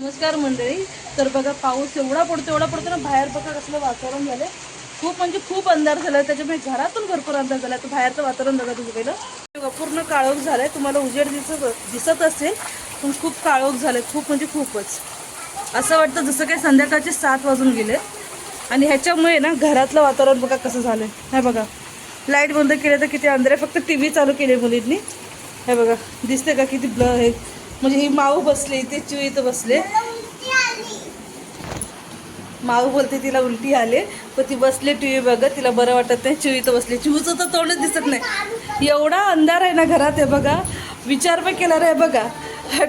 नमस्कार मंडळी. तर बघा पाऊस एवढा पडतो एवढा पडतो ना बाहेर बघा कसलं वातावरण झालं खूप म्हणजे खूप अंधार झाला त्याच्यामुळे घरातून भरपूर अंधार झाला तर बाहेरचं वातावरण बघा तुम्ही पहिलं. बघा, पूर्ण काळोख झालाय. तुम्हाला उजेड दिसत दिसत असेल पण खूप काळोख झालंय. खूप म्हणजे खूपच. असं वाटतं जसं काही संध्याकाळचे सात वाजून गेले. आणि ह्याच्यामुळे ना घरातलं वातावरण बघा कसं झालं हे बघा. लाइट बंद केले तर किती अंधार आहे. फक्त टी व्ही चालू केली मुलींनी. हे बघा. दिसते का किती ब्ल आहे म्हणजे ही माऊ बसले इथे चिव इथं बसले. माऊ बोलते तिला उलटी आले. पण ती बसले टी व्ही बघत तिला बरं वाटत नाही चिव इथं बसले. चिवचं तर तोंडच दिसत नाही. एवढा अंधार आहे ना घरात आहे बघा. विचार पण केला रे बघा.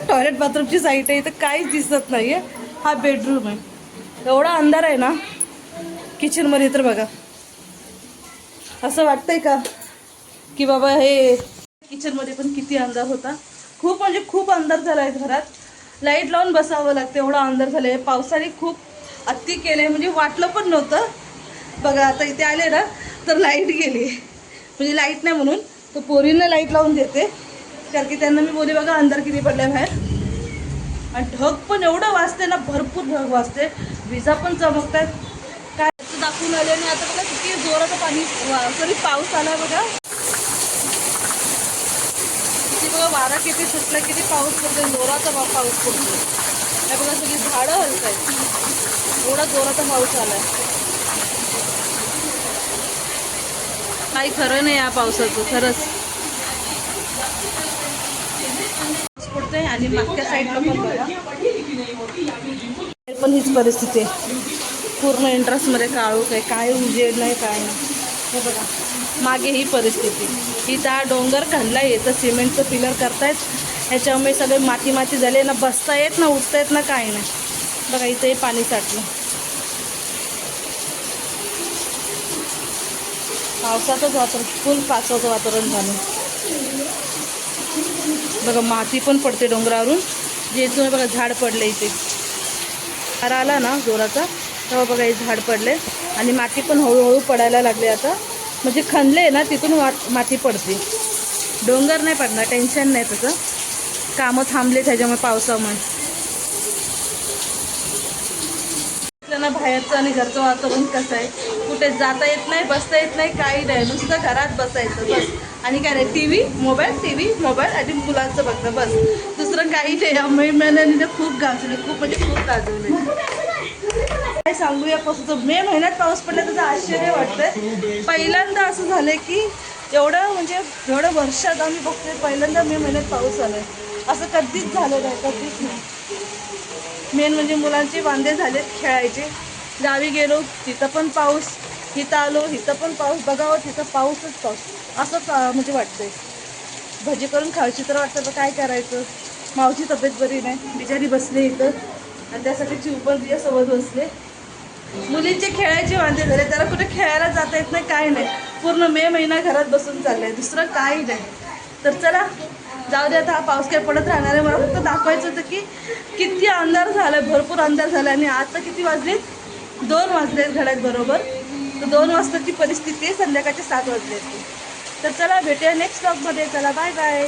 टॉयलेट बाथरूमची साईट आहे इथं काहीच दिसत नाही आहे हा बेडरूम आहे. एवढा अंधार आहे ना. किचनमध्ये तर बघा. असं वाटतंय का? की बाबा हे किचनमध्ये पण किती अंधार होता. खूप म्हणजे खूप अंधार झाला आहे घरात. लाइट लावून बसावं लागतं एवढा अंधार झालं आहे. पावसाने खूप अति आहे म्हणजे वाटलं पण नव्हतं. बघा आता इथे आले ना तर लाइट गेली. म्हणजे लाइट नाही म्हणून तर पोरींना लाइट लावून देते. कारण की त्यांना मी बोली बघा अंधार किती पडल्या बाहेर. आणि ढग पण एवढं वाजते ना भरपूर ढग वाजते विजा पण चमकतात काय दाखवून आले आणि आता बघा किती जोराचं पाणी सॉरी पाऊस आला बघा किती बघा वारा किती सुटला किती पाऊस पडतो जोराचा बा- पाऊस पडतो हे बघा सगळी झाडं हलत आहेत एवढा जोराचा पाऊस आलाय. काही खरं नाही या पावसाचं खरंच. पाऊस आणि मागच्या साईडला पण बघा. पण हीच परिस्थिती आहे. पूर्ण इंटरेस्टमध्ये काळू आहे काय उजेड नाही काय नाही. हे बघा मागे ही परिस्थिती. इथं हा डोंगर खणला येतं सिमेंटचं पिलर करतायत. ह्याच्यामुळे सगळे माती माती झाले ना बसता येत ना उठता येत ना काय नाही. बघा इथंही पाणी साठलं. पावसाचंच वातावरण फुल पावसाचं वातावरण झालं. बघा माती पण पडते डोंगरावरून. जे तुम्ही बघा झाड पडले इथे. आला ना जोराचा. तेव्हा बघा हे झाड पडले आणि माती पण हळूहळू पडायला लागली आता. म्हणजे खणले ना तिथून माती पडते. डोंगर नाही पडणार टेन्शन नाही त्याचं. कामं थांबले त्याच्यामुळे पावसामुळे. ना बाहेरचं आणि घरचं वातावरण कसं आहे? कुठे जाता येत नाही बसता येत नाही काही नाही. नुसतं घरात बसायचं बस. आणि काय नाही T V mobile T V mobile आणि मुलांचं बघणं बस. दुसरं काही नाही. या महिन्याने तर खूप गाजवले खूप म्हणजे खूप गाजवले काय सांगूया पावसाचं मे महिन्यात पाऊस पडला त्याचं आश्चर्य वाटतंय. पहिल्यांदा असं झालंय की एवढं म्हणजे एवढं वर्षात आम्ही बघतोय पहिल्यांदा मे महिन्यात पाऊस आलाय असं कधीच झालं नाही कधीच नाही. मेन म्हणजे मुलांचे वांदे झालेत खेळायचे. गावी गेलो तिथं पण पाऊस इथं आलो इथं पण पाऊस बघावं तिथं पाऊसच पाऊस. असंच म्हणजे वाटतंय. भजी करून खायची तर वाटतं तर काय करायचं? मावची तब्येत बरी नाही बिचारी बसले इथं. आणि त्यासाठी चिव पण तिच्यासोबत बसले. मुलींचे खेळायचे वांदे झाले त्याला कुठे खेळायला जाता येत नाही काय नाही. पूर्ण मे महिना घरात बसून चाललाय दुसरं काही नाही. तर चला जाऊ दे आता हा पाऊस काय पडत राहणार आहे. मला फक्त दाखवायचं होतं की किती अंधार झालाय भरपूर अंधार झाला आणि आता किती वाजले? दोन वाजले घड्यात बरोबर. तर दोन वाजताची परिस्थिती आहे संध्याकाळचे सात वाजले तर चला भेटूया नेक्स्ट ब्लॉगमध्ये चला बाय बाय